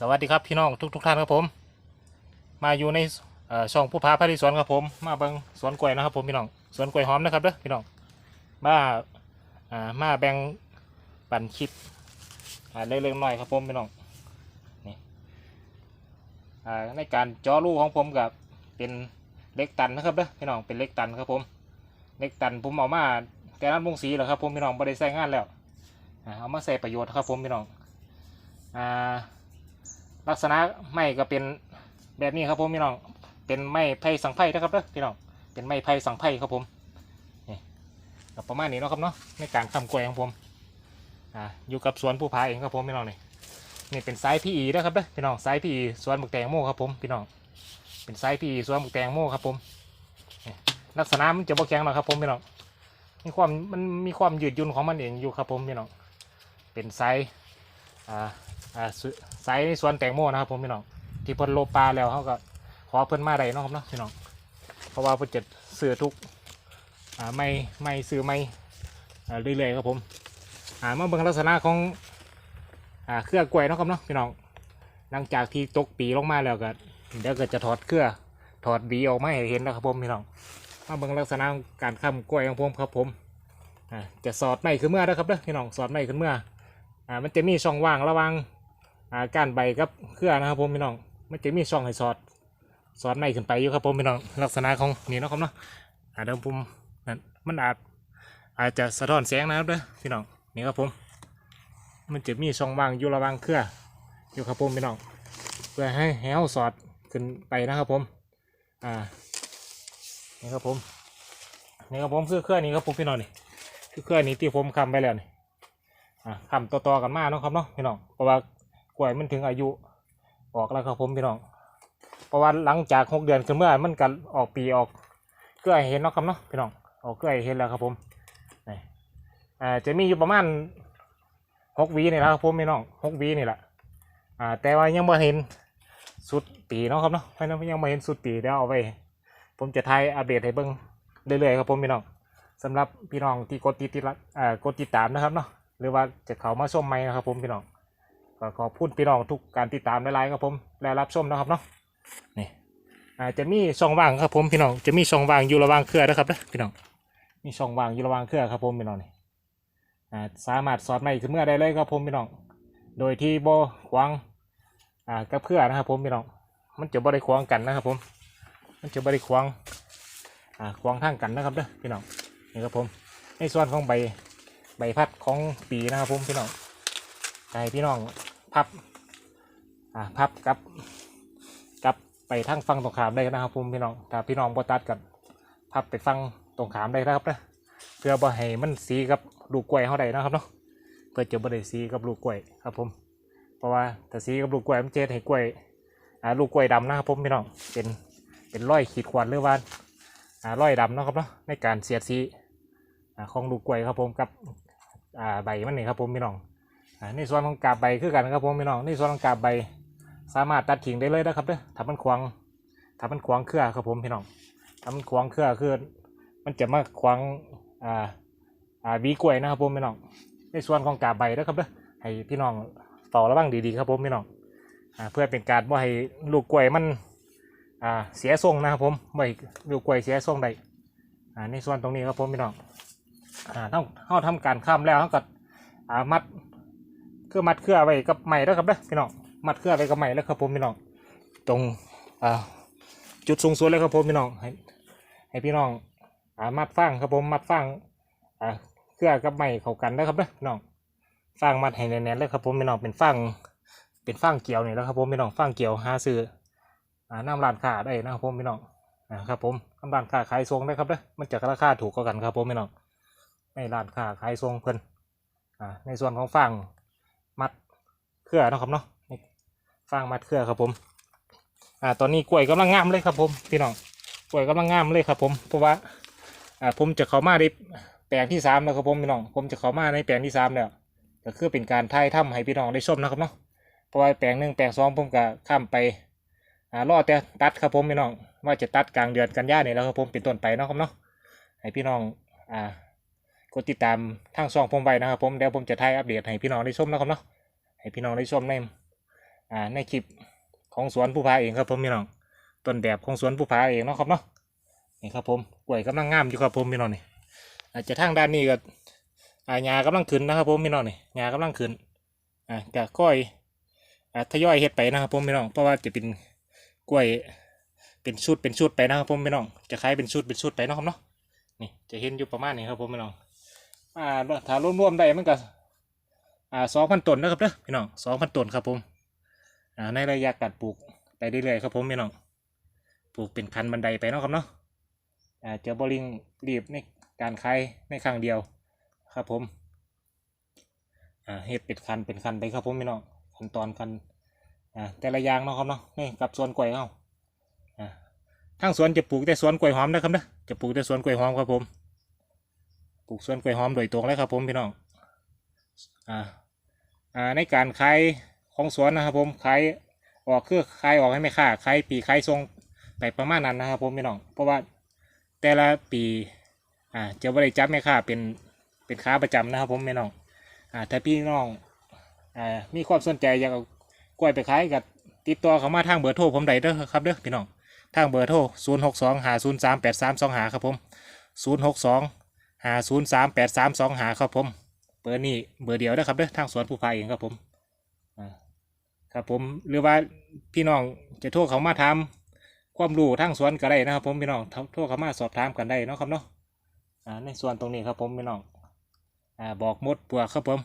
สวัสดีครับพี่น้องทุกทุกท่านครับผม มาอยู่ในช่องผู้พาพาที่สวนครับผม มาเบิงสวนกล้วยนะครับผมพี่น้องสวนกล้วยหอมนะครับเด้อพี่น้องมาอ่ามาแบ่งปั่นคลิปอ่าเล็กๆหน้อยครับผมพี่น้องนี่อ่าในการจาะรูของผมกับเป็นเล็กตันนะครับเด้อพี่น้องเป็นเล็กตันครับผมเล็กตันผมเอามาแต่นั้นวงสีเหรอครับผมพี่น้องไม่ได้ใช้งานแล้วอ่าเอามาใส่ประโยชน์ครับผมพี่น้องอ่า ลักษณะไม้ก็เป็นแบบนี้ครับผมพี่น้อง เป็นไม้ไผ่สังไผ่นะครับเด้อพี่น้อง เป็นไม้ไผ่สังไผ่ครับผม นี่ประมาณนี้เนาะครับเนาะ ในการทำกล้วยของผม อ่า อยู่กับสวนผู้พาเองครับผมพี่น้องนี่ นี่เป็นไซส์พี่อีนะครับเด้อพี่น้องไซส์พีอีสวนบุกแตงโมครับผมพี่น้อง เป็นไซส์พีอีสวนบุกแตงโมครับผมนี่ลักษณะมันจะบ่แข็งหรอกครับผมพี่น้อง มีความมันมีความยืดยุ่นของมันเองอยู่ครับผมพี่น้อง เป็นไซส์อ่า อ่า สุไซส์ในสวนแตงโมนะครับผมพี่น้องที่เพิ่นโลปลาแล้วเขาก็ขอเพิ่นมาได้นะครับเนาะพี่น้องเพราะว่าเพิ่นจะซื้อทุกอ่าไม่ไม่ซื้อไม่อ่าเรื่อยๆครับผมอ่ามาเบิ่งลักษณะของอ่าเครือกล้วยนะครับเนาะพี่น้องหลังจากที่ตกปีลงมาแล้วก็เดี๋ยวก็จะถอดเครือถอดบีออกมาให้เห็นนะครับผมพี่น้องมาเบิ่งลักษณะการค้ำกล้วยของผมครับผมอ่าจะสอดไม่ขึ้นเมื่อนะครับเด้อพี่น้องสอดไม่ขึ้นเมื่ออ่ามันจะมีช่องว่างระหว่าง อากานใบกับเครือนะครับผมพี่น้องมันจะมีช่องให้สอดสอดไม่ขึ้นไปอยู่ครับผมพี่น้องลักษณะของนี่นะครับเนาะอ่าเดี๋ยวผมนั่นมันอาจอาจจะสะท้อนแสงนะครับเด้อพี่น้องนี่ครับผม มันจะมีช่องว่างอยู่ระหว่างเครืออยู่ครับผมพี่น้องเพื่อให้ให้เราสอดขึ้นไปนะครับผมอ่านี่ครับผมนี่ครับผมคือเครื่อนี้ครับผมพี่น้องนี่คือเครื่อนี้ที่ผมคำไปแล้วนี่อะทำต่อๆกันมาเนาะครับเนาะพี่น้องเพราะว่า กล้วยมันถึงอายุออกแล้วครับผมพี่น้องเพราะว่าหลังจากหกเดือนขึ้นเมื่อมันกันออกปีออกเกลือเห็นเนาะครับเนาะพี่น้องออกเกลือเห็นแล้วครับผมนี่อ่าจะมีอยู่ประมาณหกวีนี่แหละครับผมพี่น้องหกวีนี่แหละอ่าแต่ว่ายังไม่เห็นสุดปีเนาะครับเนาะเพราะนั้นยังไม่เห็นสุดปีเดี๋ยวเอาไว้ผมจะทายอัปเดตให้เบิ่งเรื่อยๆครับผมพี่น้องสำหรับพี่น้องที่กดติดติดละอ่ากดติดตามนะครับเนาะหรือว่าจะเข้ามาชมไหมนะครับผมพี่น้อง ก็ขอพูดพี่น้องทุกการติดตามในไลน์ครับผมและรับชมนะครับเนาะนี่อาจจะมีช่องว่างครับผมพี่น้องจะมีช่องว่างอยู่ระหว่างเครือนะครับนะพี่น้องมีช่องว่างอยู่ระหว่างเครือครับผมพี่น้องนี่อ่าสามารถสอดไม้ขึ้นเมื่อได้เลยครับผมพี่น้องโดยที่โบขวางอ่ากับเครือนะครับผมพี่น้องมันจะบ่ได้ขวางกันนะครับผม มันจะบ่ได้ขวางอ่าขวางทางกันนะครับเด้อพี่น้องนี่ครับผมในส่วนของใบใบพัดของปีนะครับผมพี่น้องให้พี่น้อง พับอ่าพับกับกับไปทางฟังตรงขามได้นะครับผมพี่น้องถ้าพี่น้องบ่ตัดกันพับไปฟังตรงขามได้นะครับนะเพื่อบ่ให้มันสีกับลูกกล้วยเขาได้นะครับเนาะเพื่อจะบ่ได้สีกับลูกกล้วยครับผมเพราะว่าถ้าสีกับลูกกล้วยมันจะเฮ็ดให้กล้วยอ่าลูกกล้วยดำนะครับผมพี่น้องเป็นเป็นร้อยขีดข่วนหรือว่าอ่ารอยดำนะครับเนาะในการเสียดสีอ่าของลูกกล้วยครับผมกับอ่าใบมันนี่ครับผมพี่น้อง ในส่วนของกาบใบคือกันครับผมพี่น้องในส่วนของกาบใบ สามารถตัดทิ้งได้เลยนะครับเด้อถ้ามันขวางถ้ามันขวางเครือครับผมพี่น้องถ้ามันขวางเครือคือ มันจะมาขวางอ่าอ่าวีกล้วยนะครับผมพี่น้อง ในส่วนของกาบใบนะครับเด้อให้พี่น้องเฝ้าระวังดีๆครับผมพี่น้องอ่าเพื่อเป็นการว่าให้ลูกกล้วยมันอ่าเสียทรงนะครับผมไม่ลูกกล้วยเสียทรงได้อ่าในส่วนตรงนี้ครับผมพี่น้องอ่าต้องเข้าทำการข้ามแล้วเขาก็อ่ามัด คือมัดเครือไว้กับไม้แล้วครับเด้อพี่น้องมัดเครือไว้กับไม้แล้วครับผมพี่น้องตรงอ่าจุดสูงสุดเลยครับผมพี่น้องให้ให้พี่น้องอ่ามัดฟางครับผมมัดฟางอ่าเครือกับไม้เข้ากันนะครับเด้อพี่น้องฟางมัดให้แน่นๆเลยครับผมพี่น้องเป็นฟางเป็นฟางเกี่ยวนี่แล้วครับผมพี่น้องฟางเกี่ยวหาซื้ออ่าน้ำร้านค้าได้นะครับผมพี่น้องนะครับผมทำร้านค้าขายทรงได้ครับเด้อมันจะราคาถูกกว่ากันครับผมพี่น้องในร้านค้าขายทรงเพิ่นอ่าในส่วนของฟาง มัดเครือนะครับเนาะฟางมัดเครือครับผม อ่า ตอนนี้กล้วยกำลังงามเลยครับผมพี่น้อง กล้วยกำลังงามเลยครับผม เพราะว่า อ่า ผมจะเข้ามาในแปลงที่สามแล้วครับผมพี่น้อง ผมจะเข้ามาในแปลงที่สามแล้วก็คือเป็นการถ่ายทำให้พี่น้องได้ชมนะครับเนาะ เพราะว่าแปลงหนึ่งแปลงสองผมก็ข้ามไป อ่า รอแต่ตัดครับผมพี่น้อง ว่าจะตัดกลางเดือนกันยายนี่แล้วครับผมเป็นต้นไปเนาะครับเนาะ ให้พี่น้อง อ่า กดติดตามทางช่องผมไว้นะครับผมเดี๋ยวผมจะถ่ายอัปเดตให้พี่น้องได้ชมนะครับเนาะให้พี่น้องได้ชมในอ่าในคลิปของสวนผู้พาเองครับผมพี่น้องต้นแบบของสวนผู้พาเองเนาะครับเนาะนี่ครับผมกล้วยกำลังงามอยู่ครับผมพี่น้องนี่อาจจะทางด้านนี้ก็อ่าหญ้ากำลังขึ้นนะครับผมพี่น้องนี่หญ้ากำลังขึ้นอ่ากะก้อยอ่าทยอยเฮ็ดไปนะครับผมพี่น้องเพราะว่าจะเป็นกล้วยเป็นชุดเป็นชุดไปนะครับผมพี่น้องจะขายเป็นชุดเป็นชุดไปเนาะครับเนาะนี่จะเห็นอยู่ประมาณนี้ครับผมพี่น้อง อ่าถ้ารวมๆได้มันก็อ่าสองพันต้นนะครับเด้อพี่น้องสองพันต้นครับผมอ่าในระยะการปลูกไปเรื่อยๆครับผมพี่น้องปลูกเป็นคันบันไดไปเนาะครับเนาะอ่าเจอบริงรีบในการขายในครั้งเดียวครับผมอ่าเฮ็ดเป็นคันเป็นคันไปครับผมพี่น้องขั้นตอนคันอ่าแต่ละอย่างเนาะครับเนาะนี่กับสวนกล้วยเขาอ่าทางสวนจะปลูกแต่สวนกล้วยหอมนะครับเนาะจะปลูกแต่สวนกล้วยหอมครับผม ปลูกสวนกล้วยหอมโดยตรงเลยครับผมพี่น้องอ่าอ่าในการขายของสวนนะครับผมขายออกคือขายออกให้ไม่ค่าขายปีขายทรงไปประมาณนั้นนะครับผมพี่น้องเพราะว่าแต่ละปีอ่าจะบริจับไม่ค่าเป็นเป็นค้าประจำนะครับผมพี่น้องอ่าถ้าพี่น้องอ่ามีความสนใจอยากเอากล้วยไปขายกับติดต่อเขามาทางเบอร์โทรผมได้เด้อครับเด้อพี่น้องทางเบอร์โทร 0 6 2 5 0 3 8 3 2หาครับผม 0 6 2 5 0 3 8 3 2หาครับผมเบอร์นี้เบอร์เดียวนะครับเด้อทางสวนผู้พายเองครับผมครับผมหรือว่าพี่น้องจะโทรเขามาถามความรู้ทางสวนก็ได้นะครับ ผมพี่น้องโทรเขามาสอบถามกันได้นะครับเนาะอ่าในส่วนตรงนี้ครับผมพี่น้องอ่าบอกมดปลวกครับผม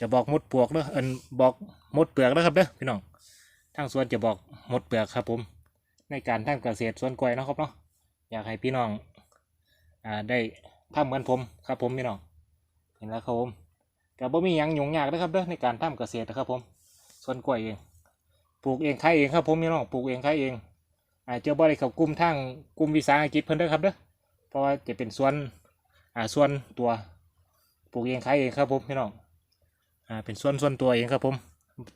จะบอกมดปลวกเด้อเอินบอกมดเปลือกนะครับเด้อพี่น้องทางสวนจะบอกมดเปลือกครับผม ในการทำเกษตรสวนกล้วยนะครับเนาะอยากให้พี่น้องอ่าได้ ทำเหมือนผมครับผมพี่น้องเห็นแล้วครับผมกับบ่มียังยุ่งยากนะครับเด้อในการทำเกษตรนะครับผมส่วนกล้วยเองปลูกเองขายเองครับผมพี่น้องปลูกเองขายเองอาจจะบ่ได้เข้ากลุ่มทางกลุ่มวิสาหกิจเพิ่นเด้อครับเด้อเพราะว่าจะเป็นส่วนอ่าส่วนตัวปลูกเองขายเองครับผมพี่น้องอ่าเป็นส่วนส่วนตัวเองครับผม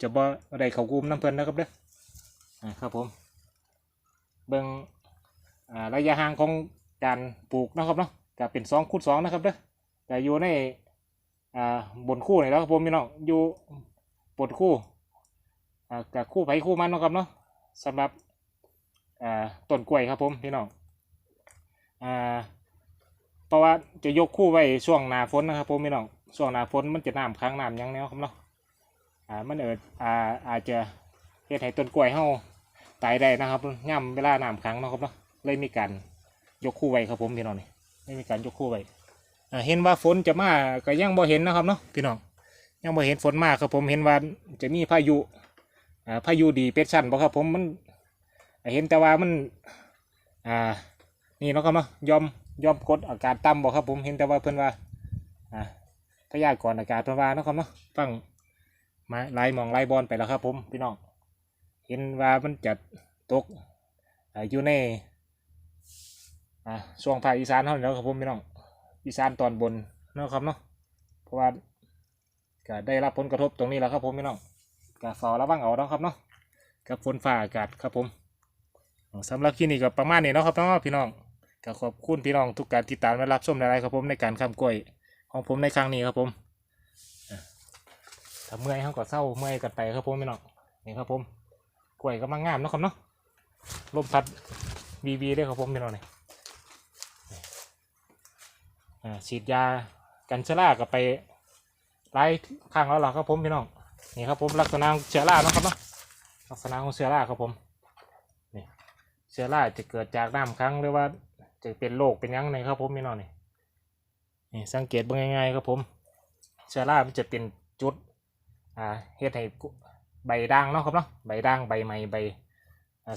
จะบ่ได้เข้ากลุ่มน้ำเพิ่นนะครับเด้ออ่าครับผมเบิ่งอ่าระยะห่างของการปลูกนะครับเนาะ ก็เป็นสองคูณสองนะครับเด้อแต่อยู่ในอ่าบนคู่นี่แหล้วครับผมพี่น้องอยู่บนคู่อ่ากับคู่ไผ่คู่มันนะครับเนาะสำหรับอ่าต้นกล้วยครับผมพี่น้องอ่าเพราะว่าจะยกคู่ไว้ช่วงหน้าฝนนะครับผมพี่น้องช่วงหน้าฝนมันจะน้ำค้างน้ำยังแนวครับเนาะอ่ามันเอิดอ่าอาจจะเฮ็ดให้ต้นกล้วยเฮาตายได้นะครับย่ำเวลาน้ำค้างเนาะครับเนาะเลยมีการยกคู่ไว้ครับผมพี่น้องนี่ ไม่มีการยกคู่ไว้อ่าเห็นว่าฝนจะมาก็ยังบ่เห็นนะครับเนาะพี่น้องยังบ่เห็นฝนมาครับผมเห็นว่าจะมีพายุพายุดีเป็ดชั่นบ่ครับผมมันเห็นแต่ว่ามันอ่านี่นะครับเนาะยอมยอมกดอากาศต่ำบ่ครับผมเห็นแต่ว่าเพิ่นว่าอ่าพยากรณ์อากาศเพิ่นว่านะครับเนาะฟังมาไล่มองไล่บอลไปแล้วครับผมพี่น้องเห็นว่ามันจะตกอยู่ใน อ่าช่วงภาคอีสานเท่านั้นแล้วครับผมพี่น้องอีสานตอนบนนะครับเนาะเพราะว่าก็ได้รับผลกระทบตรงนี้แล้วครับผมพี่น้องก็ฝ้าระวังเอาเนาะครับเนาะกับฝนฟ้าอากาศครับผมสำหรับคลิปนี้ก็ประมาณนี้เนาะครับเนาะพี่น้องก็ขอบคุณพี่น้องทุกการติดตามและรับชมในไลฟ์ครับผมในการคำกล้วยของผมในครั้งนี้ครับผมถ้าเมื่อยเขาก็เศร้าเมื่อยกันไปครับผมพี่น้องนี่ครับผมกล้วยกำลังงามเนาะครับเนาะลมพัดวีวีด้วยครับผมพี่น้องเนี่อ่า ฉีดยากันเชื้อรากับไปไล่ข้างแล้วหรอครับผมพี่น้อง นี่ครับผมลักษณะเชื้อราเนาะครับเนาะ ลักษณะของเชื้อราครับผม นี่เชื้อราจะเกิดจากน้ำครั้งหรือว่าจะเป็นโรคเป็นยังไงครับผมพี่น้องนี่ นี่สังเกตเบิ่งง่ายๆครับผม เชื้อรามันจะเป็นจุด อ่าเฮ็ดให้ใบด่างเนาะครับเนาะ ใบด่างใบไม้ใบ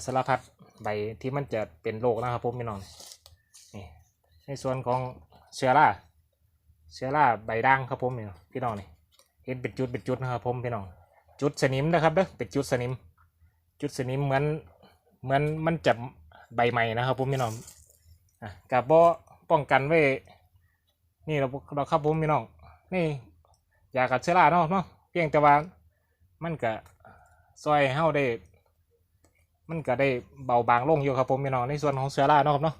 สารพัดใบที่มันจะเป็นโรคนะครับผมพี่น้อง นี่ในส่วนของ เชื้อราเชื้อราใบด่างครับผมนี่พี่น้องนี่เห็นเป็นจุดเป็นจุดนะครับผมพี่น้องจุดสนิมนะครับเด้อเป็นจุดสนิม จุดสนิมเหมือนเหมือนมันจะใบใหม่นะครับผมพี่น้องอะกับบ่ป้องกันไว้นี่เราเราครับผมพี่น้องนี่ยากัดเชื้อราเนาะเนาะเพียงแต่ว่ามันก็ซอยให้เฮาได้ มันก็ได้เบาบางลงอยู่ครับผมพี่น้องในส่วนของเชื้อราเนาะครับเนาะ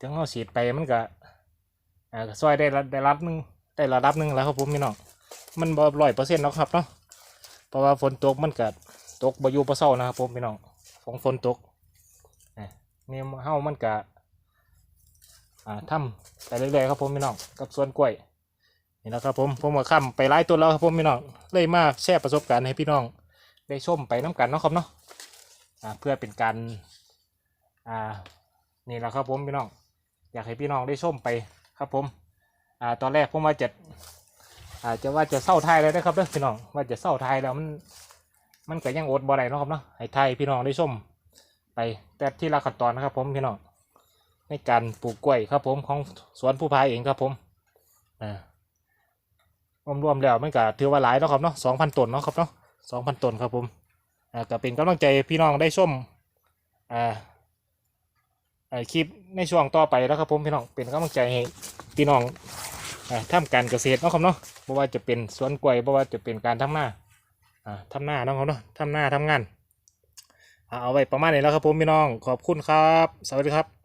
ถึงเราฉีดไปมันก็ อ่าก็ซอยได้ระได้รับหนึ่งได้ระดับหนึ่งแล้วครับผมพี่น้องมันบ่ร้อยเปอร์เซ็นต์หรอกครับเนาะเพราะว่าฝนตกมันก็ตกบายุปะเศร้านะครับผมพี่น้องฝนฝนตกนี่เฮามันกะอ่าทำไปเรื่อยๆครับผมพี่น้องกับสวนกล้วยนี่นะครับผมผมก็ค้ำไปหลายตัวแล้วครับผมพี่น้องเลยมาแชร์ประสบการณ์ให้พี่น้อง ได้ชมไปน้กันเนาะครับเนาะเพื่อเป็นการอ่านี่แหละครับผมพี่น้อง อยากให้พี่น้องได้ชมไป ครับผมอ่าตอนแรกผมว่าจะอาจจะว่าจะเศร้าไทยเลยนะครับเด้อพี่น้องว่าจะเศร้าไทยแล้วมัน มันก็ยังอดบ่ได้นะครับเนาะให้ไทยพี่น้องได้ชมไปแต่ที่ละขั้นตอนนะครับ ผมพี่น้องในการปลูกกล้วยครับ ผมของสวนผู้พายเองครับ ผมอ่ารวมๆแล้วมันก็ถือว่าหลายนะครับเนาะสองพันต้นเนาะครับเนาะสองพันต้นครับผมอ่าก็เป็นกำลังใจพี่น้องได้ชมอ่า คลิปในช่วงต่อไปแล้วครับผมพี่น้องเป็นกำลังใจให้พี่น้องท่าการเกษตรนะครับเนาะบ่ว่าจะเป็นสวนกล้วยบ่ว่าจะเป็นการทำหน้าทำทำหน้านะครับเนาะทำหน้าทำงานเอาไว้ประมาณนี้แล้วครับผมพี่น้องขอบคุณครับ สวัสดีครับ